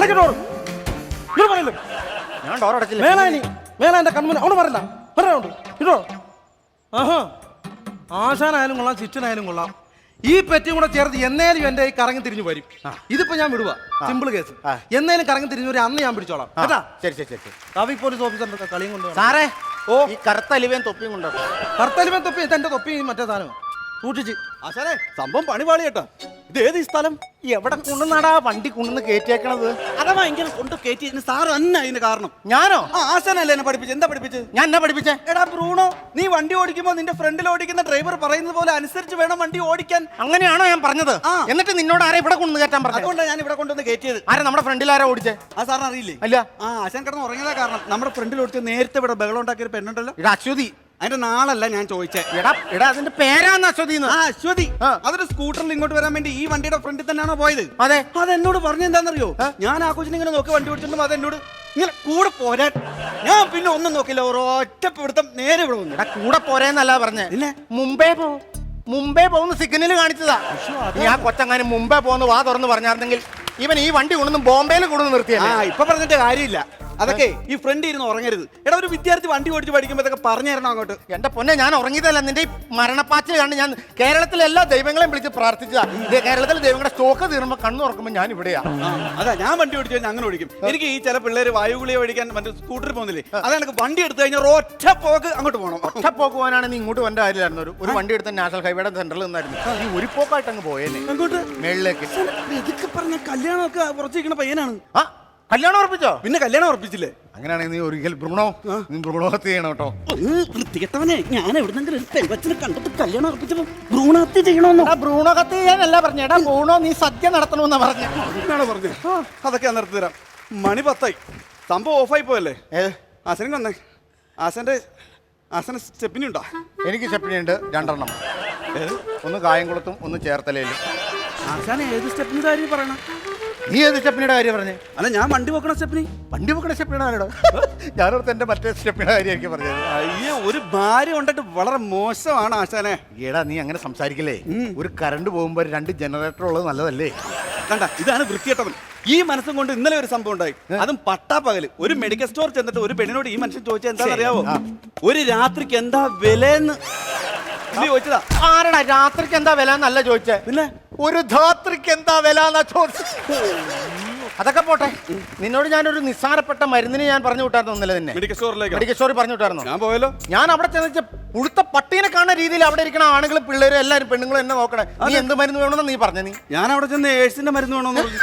അടയ്ക്കട്ടോ ഇത് പറയല്ലോ? ഞാൻ ഡോർ അടച്ചില്ല. മേള മേലാന്റെ കൺമുന അവിടെ പറയില്ല പറഞ്ഞോണ്ട് ഇട്ടോ ആഹാ. ആശാനായാലും കൊള്ളാം ചിറ്റനായാലും കൊള്ളാം. ഈ പെറ്റിയും കൂടെ ചേർത്ത് എന്നേലും എന്റെ ഈ കറങ്ങി തിരിഞ്ഞു വരും. ഇതിപ്പോ ഞാൻ വിടുവാ. Simple case. എന്നേലും കറങ്ങി തിരിഞ്ഞു വരും. അന്ന് ഞാൻ പിടിച്ചോളാം. കേട്ടാ? ശരി ശരി ശരി കവി പോലീസ് ഓഫീസറിന്റെ കളിയും കൊണ്ട് സാറേ ഓ. ഈ കറുത്ത അലിവേൻ തൊപ്പിയും കൊണ്ടോ കറുത്തലിവേൻ തൊപ്പി ഇത് എന്റെ തൊപ്പി മറ്റേ സാധനം സൂക്ഷിച്ച്. ആശാനെ സംഭവം പണിപാളി കേട്ടാ ഇത് ഏത് ഈ സ്ഥലം? എവിടെ കൊണ്ടുവന്നാടാ വണ്ടി കൊണ്ടുവന്ന് കയറ്റിയേക്കണത്? അഥവാ ഇങ്ങനെ കൊണ്ട് കയറ്റി സാർ തന്നെ അതിന് കാരണം. ഞാനോ? ആ ആശാനല്ലേ എന്നെ പഠിപ്പിച്ചത് എന്താ പഠിപ്പിച്ചത് ഞാൻ എന്നെ പഠിപ്പിച്ചേ? എടാ ബ്രൂണോ നീ വണ്ടി ഓടിക്കുമ്പോൾ നിന്റെ ഫ്രണ്ടിൽ ഓടിക്കുന്ന ഡ്രൈവർ പറയുന്നത് പോലെ അനുസരിച്ച് വേണം വണ്ടി ഓടിക്കാൻ. അങ്ങനെയാണോ ഞാൻ പറഞ്ഞത്? ആ. എന്നിട്ട് നിന്നോട് ആരെ ഇവിടെ കൊണ്ടുവന്ന് കയറ്റാൻ പറഞ്ഞു അതുകൊണ്ടാണ് ഞാൻ ഇവിടെ കൊണ്ടുവന്ന് കയറ്റിയത്. ആരാ നമ്മുടെ ഫ്രണ്ടിൽ ആരാ ഓടിച്ചേ? ആ സാറിന് അറിയില്ലേ? അല്ല ആ ആശാൻ കിടന്ന് ഉറങ്ങിയതാ കാരണം. നമ്മുടെ ഫ്രണ്ടിൽ ഓടിച്ച് നേരത്തെ ഇവിടെ ബഹളം ഉണ്ടാക്കിയ ഒരു പെണ്ണുണ്ടല്ലോ. ഇവിടെ അശ്വതി അതിന്റെ നാളല്ല ഞാൻ ചോദിച്ചേ. എടാ എടാ അതിന്റെ പേരാന്ന് അശ്വതി ആ അശ്വതി. ആ. അതൊരു സ്കൂട്ടറിൽ ഇങ്ങോട്ട് വരാൻ വേണ്ടി ഈ വണ്ടിയുടെ ഫ്രണ്ടിൽ തന്നെയാണോ പോയത്? അതെ. അത് അതെന്നോട് പറഞ്ഞെന്താണെന്നറിയോ ഞാൻ ആ. കൊച്ചിനെ ഇങ്ങനെ നോക്കി വണ്ടി ഓടിച്ചിട്ടും അതെന്നോട് ഇങ്ങനെ കൂടെ പോരാൻ ഞാൻ പിന്നെ ഒന്നും നോക്കില്ല ഒരൊറ്റ പിടുത്തം നേരെ ഇവിടെ വന്നു. എടാ കൂടെ പോരേന്നല്ല പറഞ്ഞേ. പിന്നെ? മുംബൈ പോ. മുംബൈ പോകുന്ന സിഗ്നൽ കാണിച്ചതാ. ഞാൻ ആ കൊച്ചങ്ങാനും മുംബൈ പോകുന്ന വാ തുറന്ന് പറഞ്ഞായിരുന്നെങ്കിൽ ഇവൻ ഈ വണ്ടി കൊണ്ടുവന്ന് ബോംബെയിൽ കൊണ്ടുവന്ന് ആ നിർത്തിയല്ലേ ഇപ്പൊ പറഞ്ഞിട്ട് കാര്യമില്ല. അതൊക്കെ ഈ ഫ്രണ്ട് ഇരുന്ന് ഉറങ്ങരുത്. എടാ ഒരു വിദ്യാർത്ഥി വണ്ടി ഓടിച്ച് പഠിക്കുമ്പോ ഇതൊക്കെ പറഞ്ഞു തരണം അങ്ങോട്ട്? എന്റെ പൊന്നെ ഞാൻ ഉറങ്ങിയതല്ല. നിന്റെ ഈ മരണപ്പാച്ചിൽ കണ്ട് ഞാൻ കേരളത്തിലെ എല്ലാ ദൈവങ്ങളെയും വിളിച്ച് പ്രാർത്ഥിച്ചതാ. കേരളത്തിലെ ദൈവങ്ങളുടെ സ്റ്റോക്ക് തീർന്നുമ്പോ കണ്ണു ഉറക്കുമ്പോ ഞാൻ ഇവിടെയാ. അതാ ഞാൻ വണ്ടി ഓടിച്ചു ഞാൻ അങ്ങനെ ഓടിക്കും. എനിക്ക് ഈ ചില പിള്ളേര് വായുഗുളിയെ ഓടിക്കാൻ മറ്റേ സ്കൂട്ടറിൽ പോകുന്നില്ലേ അതാണ് എനിക്ക് വണ്ടി എടുത്തു കഴിഞ്ഞാൽ ഒറ്റ പോക്ക് അങ്ങോട്ട് പോകണം ഒറ്റ പോക്ക് പോകാനാണ് നീ ഇങ്ങോട്ട് വന്റെ കാര്യമായിരുന്നു ഒരു ഒരു വണ്ടി എടുത്ത നാഷണൽ ഹൈവേയുടെ സെന്ററിൽ നിന്നായിരുന്നു. നീ ഒരു പോക്കായിട്ട് അങ്ങ് പോയേനെ. അങ്ങോട്ട് മേളിലേക്ക്. ഇതൊക്കെ പറഞ്ഞ കല്യാണമൊക്കെ കുറച്ചിരിക്കുന്ന പയ്യനാണ്. ആ. കല്യാണം ഉറപ്പിച്ചോ? പിന്നെ കല്യാണം ഉറപ്പിച്ചില്ലേ? അങ്ങനെയാണെങ്കിൽ നീ ഒരിക്കൽ ബ്രൂണോ നീ ബ്രൂണോ ഹത്യ ചെയ്യണം കേട്ടോ. വൃത്തികെട്ടവനെ ഞാൻ എവിടുന്നെങ്കിലും ഒരു പെൺകൊച്ചിനെ കണ്ടിട്ട് കല്യാണം ഉറപ്പിച്ചപ്പോ ഭ്രൂണഹത്യ ചെയ്യണോന്നോ? ഭ്രൂണഹത്യ ചെയ്യാനല്ല പറഞ്ഞേടാ ഭ്രൂണോ ബ്രൂണോ നീ സദ്യ നടത്തണമെന്നാ പറഞ്ഞ. എന്നാണ് പറഞ്ഞത് അതൊക്കെ ഞാൻ നിർത്തി തരാം. മണി പത്തായി. സംഭവം ഓഫായി പോയല്ലേ? ആശനും വന്നേ. ആസന്റെ ആസന സ്റ്റെപ്പിനി ഉണ്ടോ? എനിക്ക് സ്റ്റെപ്പിനി ഉണ്ട് രണ്ടെണ്ണം ഒന്ന് കായംകുളത്തും ഒന്ന് ചേർത്തലയിലും. ആശാന ഏത് സ്റ്റെപ്പിന് കാര്യം പറയണം? നീ ഏത് സ്റ്റെപ്പിനിയുടെ കാര്യം പറഞ്ഞേ? അല്ല ഞാൻ വണ്ടി വെക്കണ സ്റ്റെപ്പിനി. വണ്ടി വെക്കണ സ്റ്റെപ്പിനാണോ ഞാനോർത്ത് എന്റെ മറ്റേ സ്റ്റെപ്പിയുടെ കാര്യമായിരിക്കും പറഞ്ഞത്. അയ്യോ ഒരു ഭാര്യ കൊണ്ടിട്ട് വളരെ മോശമാണ് ആശാനെ. ഏടാ നീ അങ്ങനെ സംസാരിക്കല്ലേ? ഒരു കറണ്ട് പോകുമ്പോ രണ്ട് ജനറേറ്റർ ഉള്ളത് നല്ലതല്ലേ? കണ്ട ഇതാണ് വൃത്തികെട്ടവൻ. ഈ മനസ്സും കൊണ്ട് ഇന്നലെ ഒരു സംഭവം ഉണ്ടായി. അതും പട്ടാപ്പകൽ ഒരു മെഡിക്കൽ സ്റ്റോർ ചെന്നിട്ട് ഒരു പെണ്ണിനോട് ഈ മനുഷ്യൻ ചോദിച്ചാൽ എന്താ അറിയാവോ? ഒരു രാത്രിക്ക് എന്താ വിലയെന്ന്? ചോദിച്ചതാ. ആരടാ രാത്രിക്ക് എന്താ വില എന്നല്ല ചോദിച്ചേ. പിന്നെ? ഒരു ധാത്രിക്ക് എന്താ വില എന്നാ ചോദിച്ചത് അതൊക്കെ പോട്ടെ. നിന്നോട് ഞാനൊരു നിസ്സാരപ്പെട്ട മരുന്നിന് ഞാൻ പറഞ്ഞു വിട്ടായിരുന്നു ഇന്നലെ തന്നെ മെഡിക്കൽ സ്റ്റോറിലേക്ക് മെഡിക്കൽ സ്റ്റോറിൽ പറഞ്ഞു വിട്ടായിരുന്നു. ഞാൻ പോയല്ലോ. ഞാൻ അവിടെ ചെന്നിച്ച് പുഴുത്ത പട്ടീനെ കാണുന്ന രീതിയിൽ അവിടെ ഇരിക്കണ ആണുങ്ങളും പിള്ളേരും എല്ലാവരും പെണ്ണുങ്ങളും എന്നെ നോക്കണേ. നീ എന്ത് മരുന്ന് വേണമെന്ന് നീ പറഞ്ഞു നീ? ഞാൻ അവിടെ ചെന്ന് ഏഴ്സിന്റെ മരുന്ന് വേണമെന്ന് പറഞ്ഞു.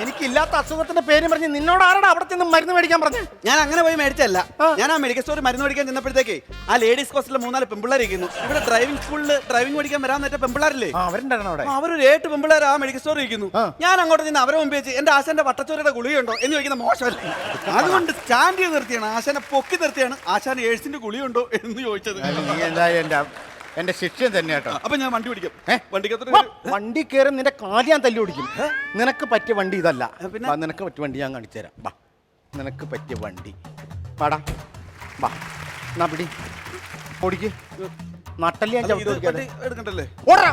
എനിക്കില്ലാത്ത അസുഖത്തിന്റെ പേര് പറഞ്ഞ് നിന്നോട് ആരാണ് അവിടെ ചെന്ന് മരുന്ന് മേടിക്കാൻ പറഞ്ഞു? ഞാൻ അങ്ങനെ പോയി മേടിച്ചല്ല ഞാൻ ആ മെഡിക്കൽ സ്റ്റോറിൽ മരുന്ന് മേടിക്കാൻ ചെന്നപ്പോഴത്തേക്ക് ആ ലേഡീസ് ഹോസ്റ്റലിൽ മൂന്നാൽ പെമ്പിള്ളേരിക്കുന്നു ഇവിടെ ഡ്രൈവിംഗ് സ്കൂളിൽ ഡ്രൈവിംഗ് പഠിക്കാൻ വരാൻ നേരത്തെ പെമ്പിള്ളേരില്ലേ ആ അവരുണ്ടായിരുന്നു അവിടെ. അവരൊരു ഏട്ട് പെമ്പിള്ളേർ ആ മെഡിക്കൽ സ്റ്റോറിൽ ഇരിക്കുന്നു. ഞാൻ അങ്ങോട്ട് നിന്ന് അവരെ മുമ്പ് വെച്ച് എന്റെ ആശാന്റെ വട്ടച്ചോരയുടെ ഗുളിയുണ്ടോ എന്ന് ചോദിക്കുന്ന മോശമല്ലേ. അതുകൊണ്ട് സ്റ്റാൻഡ് ചെയ്ത് നിർത്തിയാണ്. ആശാനെ പൊക്കി നിർത്തിയാണ്. ആശാൻ ഏഴ്സിന്റെ ഗുളിയുണ്ടോ എന്ന് ചോദിച്ചത്. നീ എന്തായാലും എന്റെ ശിക്ഷയും ശിക്ഷ തന്നെ കേട്ടോ അപ്പൊ ഞാൻ വണ്ടി പിടിക്കും? വണ്ടിക്കകത്ത് വണ്ടി കയറി നിന്റെ കാൽ ഞാൻ തല്ലി ഓടിക്കും. നിനക്ക് പറ്റിയ വണ്ടി ഇതല്ല. പിന്നെ? നിനക്ക് പറ്റിയ വണ്ടി ഞാൻ കാണിച്ചു തരാം. വാ നിനക്ക് പറ്റിയ വണ്ടി. പാടാ വാ എന്നാ പിടി. ഓടിക്ക്. നട്ടല്ലേ ഞാൻ ചവിട്ടി ഓടിക്കാതെ എടുക്കണ്ടല്ലേ? ഓടാ.